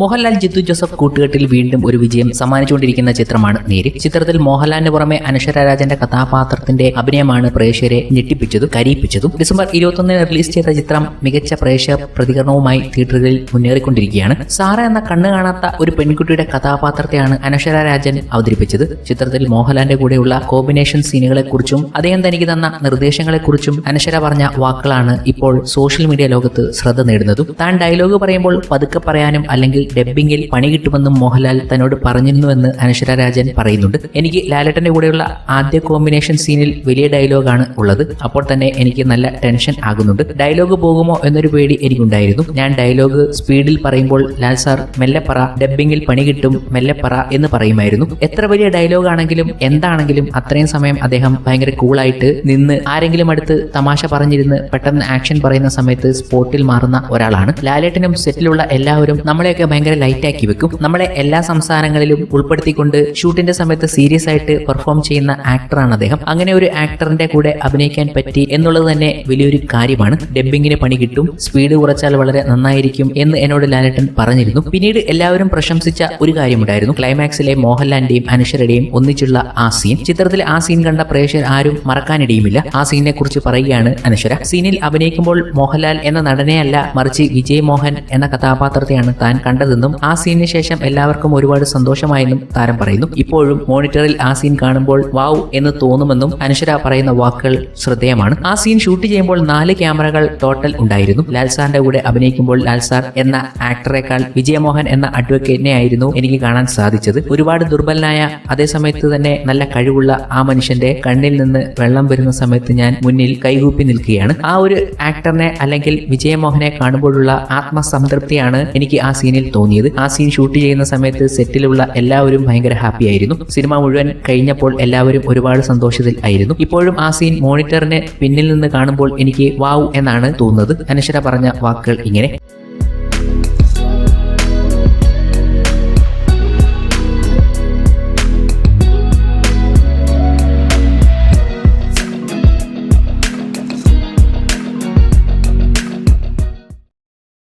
Mohanlal Jithu Joseph കൂട്ടുകെട്ടിൽ വീണ്ടും ഒരു വിജയം സമ്മാനിച്ചുകൊണ്ടിരിക്കുന്ന ചിത്രമാണ് നേര്. ചിത്രത്തിൽ മോഹൻലാലിന് പുറമെ അനശ്വര രാജന്റെ കഥാപാത്രത്തിന്റെ അഭിനയമാണ് പ്രേക്ഷകരെ ഞെട്ടിപ്പിച്ചതും കരിയിപ്പിച്ചതും. ഡിസംബർ ഇരുപത്തൊന്നിന് റിലീസ് ചെയ്ത ചിത്രം മികച്ച പ്രേക്ഷക പ്രതികരണവുമായി തിയേറ്ററുകളിൽ മുന്നേറിക്കൊണ്ടിരിക്കുകയാണ്. സാറ എന്ന കണ്ണു കാണാത്ത ഒരു പെൺകുട്ടിയുടെ കഥാപാത്രത്തെയാണ് അനശ്വര രാജൻ അവതരിപ്പിച്ചത്. ചിത്രത്തിൽ മോഹൻലാലിന്റെ കൂടെയുള്ള കോമ്പിനേഷൻ സീനുകളെക്കുറിച്ചും അദ്ദേഹം തനിക്ക് തന്ന നിർദ്ദേശങ്ങളെക്കുറിച്ചും അനശ്വര പറഞ്ഞ വാക്കുകളാണ് ഇപ്പോൾ സോഷ്യൽ മീഡിയ ലോകത്ത് ശ്രദ്ധ നേടുന്നതും. താൻ ഡയലോഗ് പറയുമ്പോൾ പതുക്കെ പറയാനും അല്ലെങ്കിൽ ഡബ്ബിംഗിൽ പണി കിട്ടുമെന്നും മോഹൻലാൽ തന്നോട് പറഞ്ഞിരുന്നുവെന്ന് അനശ്വര രാജൻ പറയുന്നുണ്ട്. എനിക്ക് ലാലേട്ടന്റെ കൂടെയുള്ള ആദ്യ കോമ്പിനേഷൻ സീനിൽ വലിയ ഡയലോഗാണ് ഉള്ളത്. അപ്പോൾ തന്നെ എനിക്ക് നല്ല ടെൻഷൻ ആകുന്നുണ്ട്. ഡയലോഗ് പോകുമോ എന്നൊരു പേടി എനിക്കുണ്ടായിരുന്നു. ഞാൻ ഡയലോഗ് സ്പീഡിൽ പറയുമ്പോൾ ലാൽ സാർ മെല്ലെ പറ ഡബ്ബിംഗിൽ പണി കിട്ടും മെല്ലെ പറ എന്ന് പറയുമായിരുന്നു. എത്ര വലിയ ഡയലോഗ് ആണെങ്കിലും എന്താണെങ്കിലും അത്രയും സമയം അദ്ദേഹം ഭയങ്കര കൂളായിട്ട് നിന്ന് ആരെങ്കിലും അടുത്ത് തമാശ പറഞ്ഞിരുന്ന് പെട്ടെന്ന് ആക്ഷൻ പറയുന്ന സമയത്ത് സ്പോട്ടിൽ മാറുന്ന ഒരാളാണ്. ലാലേട്ടനും സെറ്റിലുള്ള എല്ലാവരും നമ്മളെയൊക്കെ ഭയങ്കര ലൈറ്റ് ആക്കി വെക്കും. നമ്മളെ എല്ലാ സംസ്ഥാനങ്ങളിലും ഉൾപ്പെടുത്തിക്കൊണ്ട് ഷൂട്ടിന്റെ സമയത്ത് സീരിയസ് ആയിട്ട് പെർഫോം ചെയ്യുന്ന ആക്ടറാണ് അദ്ദേഹം. അങ്ങനെ ഒരു ആക്ടറിന്റെ കൂടെ അഭിനയിക്കാൻ പറ്റി എന്നുള്ളത് തന്നെ വലിയൊരു കാര്യമാണ്. ഡബ്ബിങ്ങിന് പണി കിട്ടും സ്പീഡ് കുറച്ചാൽ വളരെ നന്നായിരിക്കും എന്ന് എന്നോട് ലാലേട്ടൻ പറഞ്ഞിരുന്നു. പിന്നീട് എല്ലാവരും പ്രശംസിച്ച ഒരു കാര്യമുണ്ടായിരുന്നു. ക്ലൈമാക്സിലെ മോഹൻലാലിന്റെയും അനുശ്വരയുടെയും ഒന്നിച്ചുള്ള ആ സീൻ ചിത്രത്തിൽ ആ സീൻ കണ്ട പ്രേക്ഷകർ ആരും മറക്കാനിടയുമില്ല. ആ സീനിനെ കുറിച്ച് പറയുകയാണ് അനശ്വര. സീനിൽ അഭിനയിക്കുമ്പോൾ മോഹൻലാൽ എന്ന നടനെയല്ല മറിച്ച് വിജയ് മോഹൻ എന്ന കഥാപാത്രത്തെയാണ് താൻ കണ്ടതെന്നും ആ സീനിന് ശേഷം എല്ലാവർക്കും ഒരുപാട് സന്തോഷമായെന്നും താരം പറയുന്നു. ഇപ്പോഴും മോണിറ്ററിൽ ആ സീൻ കാണുമ്പോൾ വാവ് എന്ന് തോന്നുമെന്നും അനുശ്വര പറയുന്ന വാക്കുകൾ ശ്രദ്ധേയമാണ്. ആ സീൻ ഷൂട്ട് ചെയ്യുമ്പോൾ നാല് ക്യാമറകൾ ടോട്ടൽ ഉണ്ടായിരുന്നു. ലാൽസാറിന്റെ കൂടെ അഭിനയിക്കുമ്പോൾ ലാൽസാർ എന്ന ആക്ടറേക്കാൾ വിജയമോഹൻ എന്ന അഡ്വക്കേറ്റിനെ ആയിരുന്നു എനിക്ക് കാണാൻ സാധിച്ചത്. ഒരുപാട് ദുർബലനായ അതേ സമയത്ത് തന്നെ നല്ല കഴിവുള്ള ആ മനുഷ്യന്റെ കണ്ണിൽ നിന്ന് വെള്ളം വരുന്ന സമയത്ത് ഞാൻ മുന്നിൽ കൈകൂപ്പി നിൽക്കുകയാണ്. ആ ഒരു ആക്ടറിനെ അല്ലെങ്കിൽ വിജയമോഹനെ കാണുമ്പോഴുള്ള ആത്മസംതൃപ്തിയാണ് എനിക്ക് ആ സീനിൽ തോന്നിയത്. ആ സീൻ ഷൂട്ട് ചെയ്യുന്ന സമയത്ത് സെറ്റിലുള്ള എല്ലാവരും ഭയങ്കര ഹാപ്പി ആയിരുന്നു. സിനിമ മുഴുവൻ കഴിഞ്ഞപ്പോൾ എല്ലാവരും ഒരുപാട് സന്തോഷത്തിൽ ആയിരുന്നു. ഇപ്പോഴും ആ സീൻ മോണിറ്ററിന് പിന്നിൽ നിന്ന് കാണുമ്പോൾ എനിക്ക് വാവ് എന്നാണ് തോന്നുന്നത്. അനശ്വര പറഞ്ഞ വാക്കുകൾ ഇങ്ങനെ.